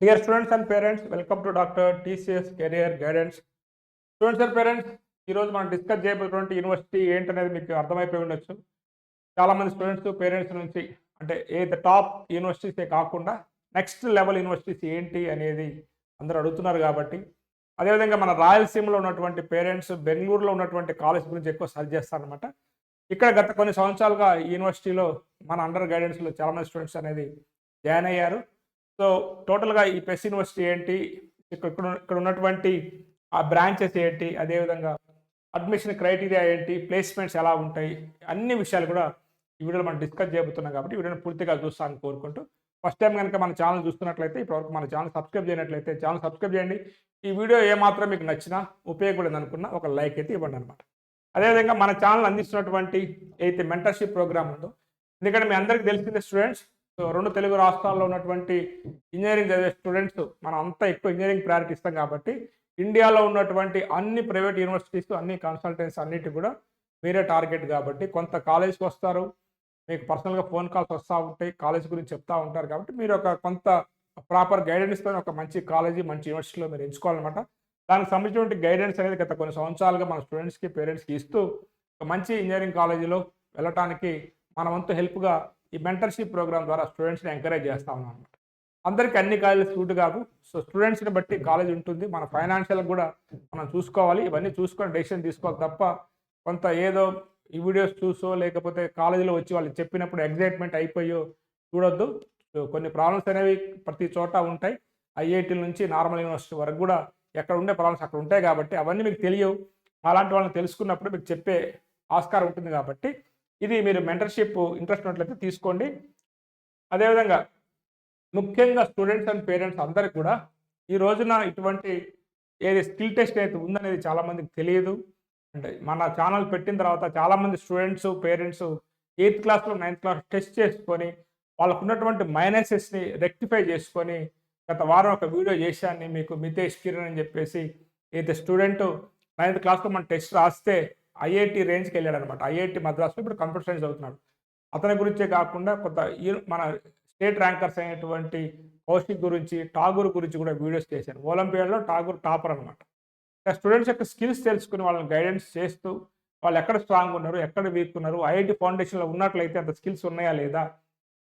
Dear students and parents welcome to doctor TCS career guidance students and parents ఈరోజు మనం discuss చేయబోతున్నటువంటి university ఏంటనేది మీకు అర్థమైపోయి ఉండొచ్చు. చాలామంది స్టూడెంట్స్ పేరెంట్స్ నుంచి అంటే ఏ ద టాప్ యూనివర్సిటీసే కాకుండా నెక్స్ట్ లెవెల్ యూనివర్సిటీస్ ఏంటి అనేది అందరూ అడుగుతున్నారు కాబట్టి అదేవిధంగా మన రాయలసీమలో ఉన్నటువంటి పేరెంట్స్ బెంగళూరులో ఉన్నటువంటి కాలేజ్ గురించి ఎక్కువ సర్చ్ చేస్తారనమాట ఇక్కడ గత కొన్ని సంవత్సరాలుగా యూనివర్సిటీలో మన అండర్ గైడెన్స్లో చాలామంది స్టూడెంట్స్ అనేది జాయిన్ అయ్యారు. సో టోటల్గా ఈ పెస్ యూనివర్సిటీ ఏంటి? ఇక్కడ ఇక్కడ ఉన్నటువంటి ఆ బ్రాంచెస్ ఏంటి? అదేవిధంగా అడ్మిషన్ క్రైటీరియా ఏంటి? ప్లేస్మెంట్స్ ఎలా ఉంటాయి? అన్ని విషయాలు కూడా ఈ వీడియోలో మనం డిస్కస్ చేయబోతున్నాం కాబట్టి వీడియోని పూర్తిగా చూస్తాను కోరుకుంటూ ఫస్ట్ టైం కనుక మన ఛానల్ చూస్తున్నట్లయితే ఇప్పటివరకు మన ఛానల్ సబ్స్క్రైబ్ చేయనట్లయితే ఛానల్ సబ్స్క్రైబ్ చేయండి. ఈ వీడియో ఏమాత్రం మీకు నచ్చినా ఉపయోగపడింది అనుకున్న ఒక లైక్ అయితే ఇవ్వండి అనమాట అదేవిధంగా మన ఛానల్ అందిస్తున్నటువంటి అయితే మెంటర్షిప్ ప్రోగ్రామ్ ఉందో ఎందుకంటే మీ అందరికీ తెలిసిందే స్టూడెంట్స్ రెండు తెలుగు రాష్ట్రాల్లో ఉన్నటువంటి ఇంజనీరింగ్ చదివే స్టూడెంట్స్ మనం అంతా ఎక్కువ ఇంజనీరింగ్ ప్రయారిటీ ఇస్తాం కాబట్టి ఇండియాలో ఉన్నటువంటి అన్ని ప్రైవేట్ యూనివర్సిటీస్ అన్ని కన్సల్టెన్సీ అన్నిటి కూడా మీరే టార్గెట్ కాబట్టి కొంత కాలేజ్కి వస్తారు. మీకు పర్సనల్గా ఫోన్ కాల్స్ వస్తూ ఉంటాయి. కాలేజ్ గురించి చెప్తూ ఉంటారు కాబట్టి మీరు ఒక కొంత ప్రాపర్ గైడెన్స్తో ఒక మంచి కాలేజీ మంచి యూనివర్సిటీలో మీరు ఎంచుకోవాలన్నమాట. దానికి సంబంధించినటువంటి గైడెన్స్ అనేది గత కొన్ని సంవత్సరాలుగా మన స్టూడెంట్స్కి పేరెంట్స్కి ఇస్తూ ఒక మంచి ఇంజనీరింగ్ కాలేజీలో వెళ్ళటానికి మన వంతు హెల్ప్గా ఈ మెంటర్షిప్ ప్రోగ్రామ్ ద్వారా స్టూడెంట్స్ని ఎంకరేజ్ చేస్తా ఉన్నాం అనమాట అందరికీ అన్ని కాలేజీలు సూట్ కాదు సో స్టూడెంట్స్ని బట్టి కాలేజ్ ఉంటుంది. మన ఫైనాన్షియల్ కూడా మనం చూసుకోవాలి. ఇవన్నీ చూసుకొని డెసిషన్ తీసుకోవాలి తప్ప కొంత ఏదో ఈ వీడియోస్ చూసో లేకపోతే కాలేజీలో వచ్చి వాళ్ళు చెప్పినప్పుడు ఎగ్జైట్మెంట్ అయిపోయో చూడొద్దు. కొన్ని ప్రాబ్లమ్స్ అనేవి ప్రతి చోట ఉంటాయి. ఐఐటీల నుంచి నార్మల్ యూనివర్సిటీ వరకు కూడా ఎక్కడ ఉండే ప్రాబ్లమ్స్ అక్కడ ఉంటాయి కాబట్టి అవన్నీ మీకు తెలియవు. అలాంటి వాళ్ళని తెలుసుకున్నప్పుడు మీకు చెప్పే ఆస్కారం ఉంటుంది కాబట్టి ఇది మీరు మెంటర్షిప్ ఇంట్రెస్ట్ ఉన్నట్లయితే తీసుకోండి. అదేవిధంగా ముఖ్యంగా స్టూడెంట్స్ అండ్ పేరెంట్స్ అందరికి కూడా ఈ రోజున ఇటువంటి ఏది స్కిల్ టెస్ట్ అయితే ఉందనేది చాలామందికి తెలియదు. అంటే మన ఛానల్ పెట్టిన తర్వాత చాలామంది స్టూడెంట్స్ పేరెంట్స్ ఎయిత్ క్లాస్లో నైన్త్ క్లాస్ టెస్ట్ చేసుకొని వాళ్ళకు ఉన్నటువంటి మైనసెస్ని రెక్టిఫై చేసుకొని గత వారం ఒక వీడియో చేశాను. మీకు మితేష్ కిరణ్ అని చెప్పేసి అయితే స్టూడెంట్ నైన్త్ క్లాస్లో మన టెస్ట్ రాస్తే ఐఐటి రేంజ్కి వెళ్ళాడు అనమాట ఐఐటి మద్రాసులో ఇప్పుడు కంప్యూటర్ సైన్స్ చదువుతున్నాడు. అతని గురించే కాకుండా కొంత ఈ- మన స్టేట్ ర్యాంకర్స్ అయినటువంటి కౌశిక్ గురించి ఠాగూర్ గురించి కూడా వీడియోస్ చేశాను ఒలింపియాడ్లో ఠాగూర్ టాపర్ అనమాట. స్టూడెంట్స్ యొక్క స్కిల్స్ తెలుసుకుని వాళ్ళని గైడెన్స్ చేస్తూ వాళ్ళు ఎక్కడ స్ట్రాంగ్ ఉన్నారు ఎక్కడ వీక్ ఉన్నారు ఐఐటి ఫౌండేషన్లో ఉన్నట్లయితే అంత స్కిల్స్ ఉన్నాయా లేదా?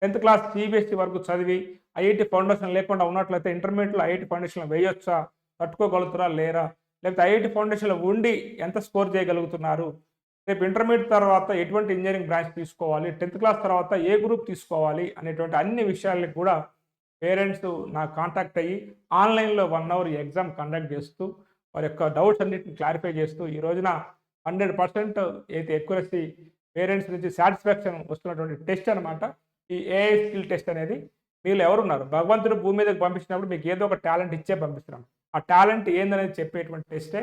టెన్త్ క్లాస్ సిబిఎస్ఈ వరకు చదివి ఐఐటి ఫౌండేషన్ లేకుండా ఉన్నట్లయితే ఇంటర్మీడియట్లో ఐఐటి ఫౌండేషన్లో వేయొచ్చా? తట్టుకోగలుగుతారా? లేరా? లేకపోతే ఐఐటి ఫౌండేషన్లో ఉండి ఎంత స్కోర్ చేయగలుగుతున్నారు? రేపు ఇంటర్మీడియట్ తర్వాత ఎటువంటి ఇంజనీరింగ్ బ్రాంచ్ తీసుకోవాలి? టెన్త్ క్లాస్ తర్వాత ఏ గ్రూప్ తీసుకోవాలి? అనేటువంటి అన్ని విషయాలకు కూడా పేరెంట్స్ నాకు కాంటాక్ట్ అయ్యి ఆన్లైన్లో వన్ అవర్ ఎగ్జామ్ కండక్ట్ చేస్తూ వారి యొక్క డౌట్స్ అన్నిటిని క్లారిఫై చేస్తూ ఈ రోజున హండ్రెడ్ పర్సెంట్ అయితే ఎక్యురసీ పేరెంట్స్ నుంచి సాటిస్ఫాక్షన్ వస్తున్నటువంటి టెస్ట్ అనమాట ఈ ఏఐ స్కిల్ టెస్ట్ అనేది మీరు ఎవరున్నారు? భగవంతుడు భూమి మీదకి పంపించినప్పుడు మీకు ఏదో ఒక టాలెంట్ ఇచ్చే పంపిస్తున్నాం. ఆ టాలెంట్ ఏందనేది చెప్పేటువంటి టెస్టే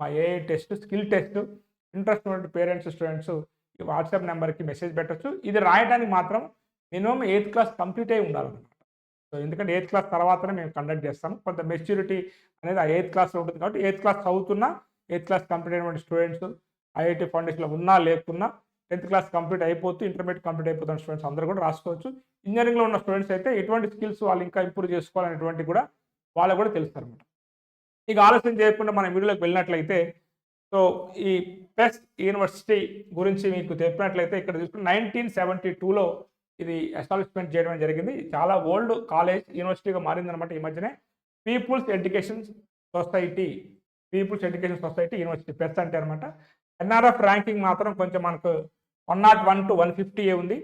మా AI test skill test interest ఉన్నటువంటి పేరెంట్స్ స్టూడెంట్స్ ఈ వాట్సాప్ నెంబర్కి మెసేజ్ పెట్టొచ్చు. ఇది రాయడానికి మాత్రం మినిమం ఎయిత్ క్లాస్ కంప్లీట్ అయి ఉండాలన్నమాట. సో ఎందుకంటే ఎయిత్ క్లాస్ తర్వాతనే మేము కండక్ట్ చేస్తాము. కొంత మెచ్యూరిటీ అనేది ఆ ఎయిత్ క్లాస్లో ఉంటుంది కాబట్టి ఎయిత్ క్లాస్ చదువుతున్నా ఎయిత్ క్లాస్ కంప్లీట్ అయినటువంటి స్టూడెంట్స్ ఐఐటి ఫౌండేషన్లో ఉన్నా లేకున్నా టెన్త్ క్లాస్ కంప్లీట్ అయిపోతూ ఇంటర్మీడియట్ కంప్లీట్ అయిపోతున్న స్టూడెంట్స్ అందరూ కూడా రాసుకోవచ్చు. ఇంజనీరింగ్లో ఉన్న స్టూడెంట్స్ అయితే ఎటువంటి స్కిల్స్ వాళ్ళు ఇంకా ఇంప్రూవ్ చేసుకోవాలనేటువంటి కూడా వాళ్ళకు కూడా తెలుస్తారు అనమాట ఇక ఆలస్యం చేయకుండా మనం వీడియోలోకి వెళ్ళినట్లయితే సో ఈ పెస్ట్ యూనివర్సిటీ గురించి మీకు చెప్పినట్లయితే ఇక్కడ చూసుకుంటే నైన్టీన్ సెవెంటీ టూలో ఇది ఎస్టాబ్లిష్మెంట్ చేయడం జరిగింది. చాలా ఓల్డ్ కాలేజ్ యూనివర్సిటీగా మారిందనమాట ఈ మధ్యనే. People's education society people's education society university PES అంటే అనమాట ఎన్ఆర్ఎఫ్ ర్యాంకింగ్ మాత్రం కొంచెం మనకు one not one to one fifty ఉంది.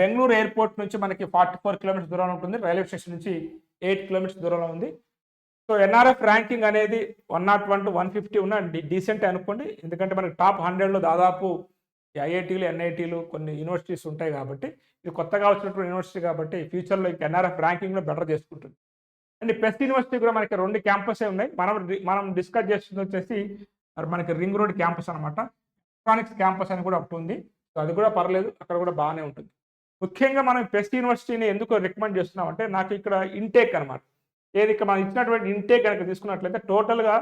బెంగళూరు ఎయిర్పోర్ట్ నుంచి మనకి ఫార్టీ ఫోర్ కిలోమీటర్స్ దూరంలో ఉంటుంది. రైల్వే స్టేషన్ నుంచి ఎయిట్ కిలోమీటర్స్ దూరంలో ఉంది. సో ఎన్ఆర్ఎఫ్ ర్యాంకింగ్ అనేది one not one to one fifty ఉన్న డీసెంట్ అనుకోండి. ఎందుకంటే మనకి టాప్ హండ్రెడ్లో దాదాపు ఐఐటీలు ఎన్ఐటీలు కొన్ని యూనివర్సిటీస్ ఉంటాయి కాబట్టి ఇది కొత్తగా వచ్చినటువంటి యూనివర్సిటీ కాబట్టి ఫ్యూచర్లో ఇంకా ఎన్ఆర్ఎఫ్ ర్యాంకింగ్లో బెటర్ చేసుకుంటుంది. అండ్ పెస్ట్ యూనివర్సిటీ కూడా మనకి రెండు క్యాంపసే ఉన్నాయి. మనం మనం డిస్కస్ చేస్తుంది వచ్చేసి మరి మనకి రింగ్ రోడ్ క్యాంపస్ అనమాట ఎలక్ట్రానిక్స్ క్యాంపస్ అని కూడా ఒకటి ఉంది. సో అది కూడా పర్లేదు. అక్కడ కూడా బాగానే ఉంటుంది. ముఖ్యంగా మనం పెస్ట్ యూనివర్సిటీని ఎందుకు రికమెండ్ చేస్తున్నాం అంటే నాకు ఇక్కడ ఇంటేక్ అనమాట ఏది ఇక్కడ మనం ఇచ్చినటువంటి ఇంటేక్ కనుక తీసుకున్నట్లయితే టోటల్గా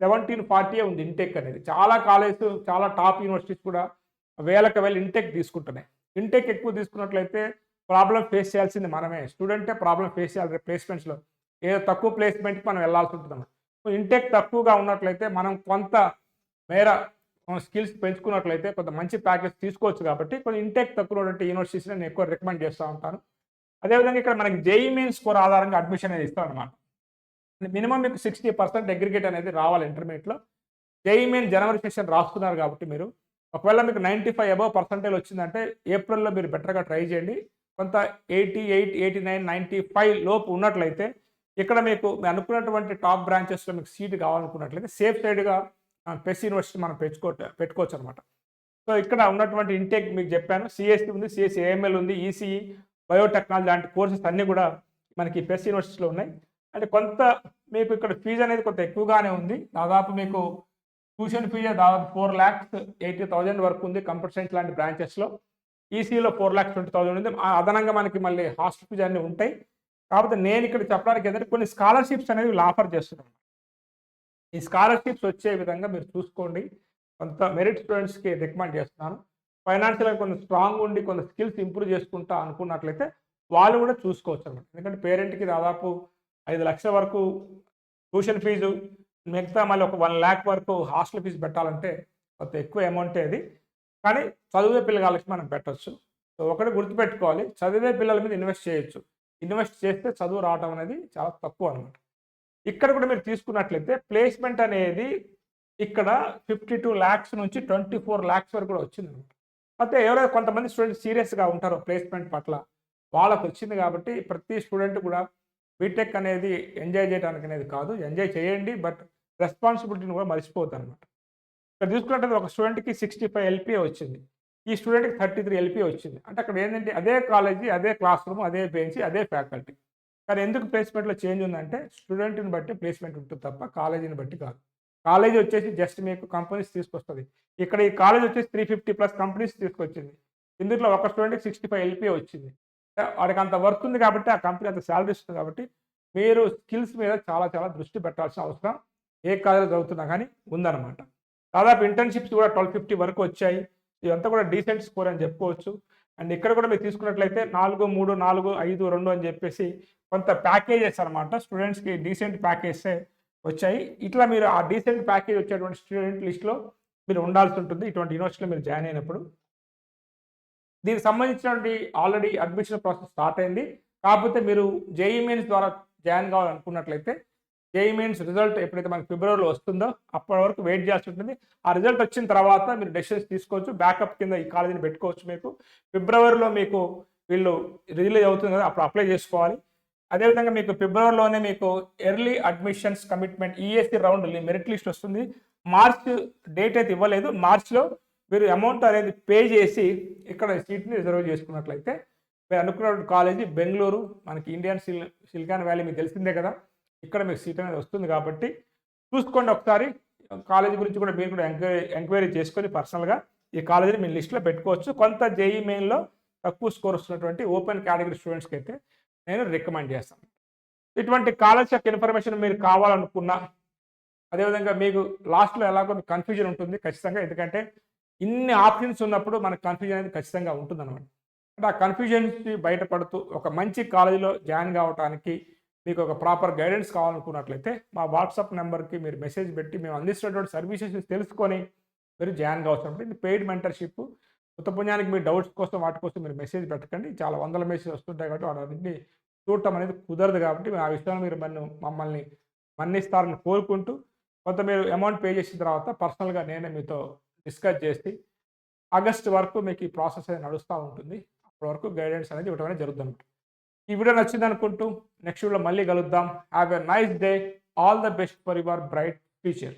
సెవెంటీన్ ఫార్టీ ఉంది ఇంటేక్ అనేది. చాలా కాలేజ్ చాలా టాప్ యూనివర్సిటీస్ కూడా వేలకు వేల ఇంటేక్ తీసుకుంటున్నాయి. ఇంటేక్ ఎక్కువ తీసుకున్నట్లయితే ప్రాబ్లం ఫేస్ చేయాల్సింది మనమే. స్టూడెంటే ప్రాబ్లం ఫేస్ చేయాలి ప్లేస్మెంట్స్లో ఏదో తక్కువ ప్లేస్మెంట్కి మనం వెళ్ళాల్సి ఉంటుంది ఇంటేక్ ఇంటెక్ తక్కువగా ఉన్నట్లయితే మనం కొంత మేర స్కిల్స్ పెంచుకున్నట్లయితే కొంత మంచి ప్యాకేజ్ తీసుకోవచ్చు కాబట్టి కొంచెం ఇంటెక్ తక్కువ ఉన్నటువంటి యూనివర్సిటీస్ నేను ఎక్కువ రికమెండ్ చేస్తూ ఉంటాను. అదేవిధంగా ఇక్కడ మనకి జేఈ మెయిన్ స్కోర్ ఆధారంగా అడ్మిషన్ అనేది ఇస్తాం అనమాట మినిమం మీకు సిక్స్టీ పర్సెంట్ అగ్రిగేట్ అనేది రావాలి ఇంటర్మీడియట్లో జేఈ మెయిన్ జనవరి సెషన్ రాస్తున్నారు కాబట్టి మీరు. ఒకవేళ మీకు నైంటీ ఫైవ్ అబవ్ పర్సెంటేజ్ వచ్చిందంటే ఏప్రిల్లో మీరు బెటర్గా ట్రై చేయండి. కొంత eighty eight eighty nine ninety five లోపు ఉన్నట్లయితే ఇక్కడ మీకు మీరు అనుకున్నటువంటి టాప్ బ్రాంచెస్లో మీకు సీట్ కావాలనుకున్నట్లయితే సేఫ్ సైడ్గా పెస్ యూనివర్సిటీ మనం పెంచుకో పెట్టుకోవచ్చు అనమాట సో ఇక్కడ ఉన్నటువంటి ఇంటేక్ మీకు చెప్పాను. సిఎస్సి ఉంది సిఎస్సి ఏఎంఎల్ ఉంది ఈసీఈ బయోటెక్నాలజీ లాంటి కోర్సెస్ అన్నీ కూడా మనకి పెస్ యూనివర్సిటీలో ఉన్నాయి. అంటే కొంత మీకు ఇక్కడ ఫీజు అనేది కొంత ఎక్కువగానే ఉంది. దాదాపు మీకు ట్యూషన్ ఫీజు దాదాపు ఫోర్ ల్యాక్స్ ఎయిటీ థౌజండ్ వరకు ఉంది కంప్యూటర్ సైన్స్ లాంటి బ్రాంచెస్లో ఈసీలో ఫోర్ ల్యాక్స్ ట్వంటీ థౌసండ్ ఉంది. అదనంగా మనకి మళ్ళీ హాస్టల్ ఫీజు అన్నీ ఉంటాయి. కాకపోతే నేను ఇక్కడ చెప్పడానికి ఏంటంటే కొన్ని స్కాలర్షిప్స్ అనేవి ఆఫర్ చేస్తున్నాను ఈ స్కాలర్షిప్స్ వచ్చే విధంగా మీరు చూసుకోండి. కొంత మెరిట్ స్టూడెంట్స్కి రికమెండ్ చేస్తున్నాను. ఫైనాన్షియల్గా కొంత స్ట్రాంగ్ ఉండి కొంత స్కిల్స్ ఇంప్రూవ్ చేసుకుంటా అనుకున్నట్లయితే వాళ్ళు కూడా చూసుకోవచ్చు అనమాట ఎందుకంటే పేరెంట్కి దాదాపు ఐదు లక్షల వరకు ట్యూషన్ ఫీజు మిగతా మళ్ళీ ఒక వన్ ల్యాక్ వరకు హాస్టల్ ఫీజు పెట్టాలంటే కొంత ఎక్కువ అమౌంటే అది. కానీ చదివే పిల్లగాళ్ళకి మనం పెట్టచ్చు. సో ఒకటి గుర్తుపెట్టుకోవాలి చదివే పిల్లల మీద ఇన్వెస్ట్ చేయొచ్చు. ఇన్వెస్ట్ చేస్తే చదువు రావడం అనేది చాలా తక్కువ అనమాట ఇక్కడ కూడా మీరు తీసుకున్నట్లయితే ప్లేస్మెంట్ అనేది ఇక్కడ ఫిఫ్టీ టూ ల్యాక్స్ నుంచి ట్వంటీ ఫోర్ ల్యాక్స్ వరకు కూడా వచ్చింది అనమాట అయితే ఎవరైతే కొంతమంది స్టూడెంట్స్ సీరియస్గా ఉంటారో ప్లేస్మెంట్ పట్ల వాళ్ళకు వచ్చింది కాబట్టి ప్రతి స్టూడెంట్ కూడా బీటెక్ అనేది ఎంజాయ్ చేయడానికి అనేది కాదు. ఎంజాయ్ చేయండి బట్ రెస్పాన్సిబిలిటీని కూడా మర్చిపోద్దు అనమాట ఇక్కడ చూసుకున్నట్టు ఒక స్టూడెంట్కి సిక్స్టీ ఫైవ్ ఎల్పీఏ వచ్చింది. ఈ స్టూడెంట్కి థర్టీ త్రీ ఎల్పీ వచ్చింది. అంటే అక్కడ ఏంటంటే అదే కాలేజీ అదే క్లాస్ రూమ్ అదే బెంచ్ అదే ఫ్యాకల్టీ కానీ ఎందుకు ప్లేస్మెంట్లో చేంజ్ ఉందంటే స్టూడెంట్ని బట్టి ప్లేస్మెంట్ ఉంటుంది తప్ప కాలేజీని బట్టి కాదు. కాలేజీ వచ్చేసి జస్ట్ మీకు కంపెనీస్ తీసుకొస్తుంది. ఇక్కడ ఈ కాలేజ్ వచ్చేసి త్రీ ఫిఫ్టీ ప్లస్ కంపెనీస్ తీసుకొచ్చింది. ఇందులో ఒక స్టూడెంట్కి సిక్స్టీ ఫైవ్ ఎల్పీ వచ్చింది. వాడికి అంత వర్క్ ఉంది కాబట్టి ఆ కంపెనీ అంత శాలరీ ఇస్తుంది కాబట్టి మీరు స్కిల్స్ మీద చాలా చాలా దృష్టి పెట్టాల్సిన అవసరం. ఏ కాలేజీలో చదువుతున్నా కానీ ఉందన్నమాట. దాదాపు ఇంటర్న్షిప్స్ కూడా ట్వెల్వ్ ఫిఫ్టీ వరకు వచ్చాయి. ఇదంతా కూడా డీసెంట్ స్కోర్ అని చెప్పుకోవచ్చు. అండ్ ఇక్కడ కూడా మీరు తీసుకున్నట్లయితే నాలుగు మూడు నాలుగు ఐదు రెండు అని చెప్పేసి కొంత ప్యాకేజెస్ అనమాట స్టూడెంట్స్కి డీసెంట్ ప్యాకేజెస్ వచ్చాయి. ఇట్లా మీరు ఆ డీసెంట్ ప్యాకేజ్ వచ్చేటువంటి స్టూడెంట్ లిస్ట్లో మీరు ఉండాల్సి ఉంటుంది. ఇటువంటి యూనివర్సిటీలో మీరు జాయిన్ అయినప్పుడు. దీనికి సంబంధించినటువంటి ఆల్రెడీ అడ్మిషన్ ప్రాసెస్ స్టార్ట్ అయింది. కాకపోతే మీరు జేఈ మెయిన్స్ ద్వారా జాయిన్ కావాలనుకున్నట్లయితే జేఈ మెయిన్స్ రిజల్ట్ ఎప్పుడైతే మనకి ఫిబ్రవరిలో వస్తుందో అప్పటి వరకు వెయిట్ చేయాల్సి ఉంటుంది. ఆ రిజల్ట్ వచ్చిన తర్వాత మీరు డెసిషన్స్ తీసుకోవచ్చు. బ్యాకప్ కింద ఈ కాలేజీని పెట్టుకోవచ్చు మీకు. ఫిబ్రవరిలో మీకు వీళ్ళు రిలీజ్ అవుతుంది కదా అప్పుడు అప్లై చేసుకోవాలి. అదేవిధంగా మీకు ఫిబ్రవరిలోనే మీకు early admissions commitment ESC round merit list వస్తుంది. మార్చ్ డేట్ అయితే ఇవ్వలేదు. మార్చ్లో మీరు అమౌంట్ అనేది పే చేసి ఇక్కడ సీట్ని రిజర్వ్ చేసుకున్నట్లయితే మీరు అనుకున్న కాలేజీ బెంగళూరు మనకి ఇండియన్ సిల్ సిలికాన్ వ్యాలీ మీకు తెలిసిందే కదా? ఇక్కడ మీకు సీట్ అనేది వస్తుంది కాబట్టి చూసుకోండి ఒకసారి. కాలేజీ గురించి కూడా మీరు కూడా ఎంక్వైరీ ఎంక్వైరీ చేసుకొని పర్సనల్గా ఈ కాలేజీని మీ లిస్ట్లో పెట్టుకోవచ్చు. కొంత జేఈ మెయిన్లో తక్కువ స్కోర్ వస్తున్నటువంటి ఓపెన్ కేటగిరీ స్టూడెంట్స్కి అయితే నేను రికమెండ్ చేస్తాను. ఇటువంటి కాలేజ్ యొక్క ఇన్ఫర్మేషన్ మీరు కావాలనుకున్నా అదేవిధంగా మీకు లాస్ట్లో ఎలాగో మీకు కన్ఫ్యూజన్ ఉంటుంది ఖచ్చితంగా. ఎందుకంటే ఇన్ని ఆప్షన్స్ ఉన్నప్పుడు మనకు కన్ఫ్యూజన్ అనేది ఖచ్చితంగా ఉంటుంది అనమాట అంటే ఆ కన్ఫ్యూజన్స్ని బయటపడుతూ ఒక మంచి కాలేజీలో జాయిన్ కావడానికి మీకు ఒక ప్రాపర్ గైడెన్స్ కావాలనుకున్నట్లయితే మా వాట్సాప్ నెంబర్కి మీరు మెసేజ్ పెట్టి మేము అందిస్తున్నటువంటి సర్వీసెస్ తెలుసుకొని మీరు జాయిన్ కావచ్చు ఇది పెయిడ్ మెంటర్షిప్ కొత్త పుణ్యానికి మీ డౌట్స్ కోసం వాటి కోసం మీరు మెసేజ్ పెట్టకండి. చాలా వందల మెసేజ్ వస్తుంటాయి కాబట్టి వాటిని చూడటం అనేది కుదరదు కాబట్టి ఆ విషయంలో మీరు మన మమ్మల్ని మన్నిస్తారని కోరుకుంటూ కొంత మీరు అమౌంట్ పే చేసిన తర్వాత పర్సనల్గా నేనే మీతో డిస్కస్ చేసి ఆగస్ట్ వరకు మీకు ఈ ప్రాసెస్ అనేది నడుస్తూ ఉంటుంది. అప్పటి వరకు గైడెన్స్ అనేది ఇవ్వడం అనేది జరుగుతుంది ఈ వీడియో నచ్చింది అనుకుంటూ నెక్స్ట్ వీడియోలో మళ్ళీ కలుద్దాం. Have a nice day all the best for your bright future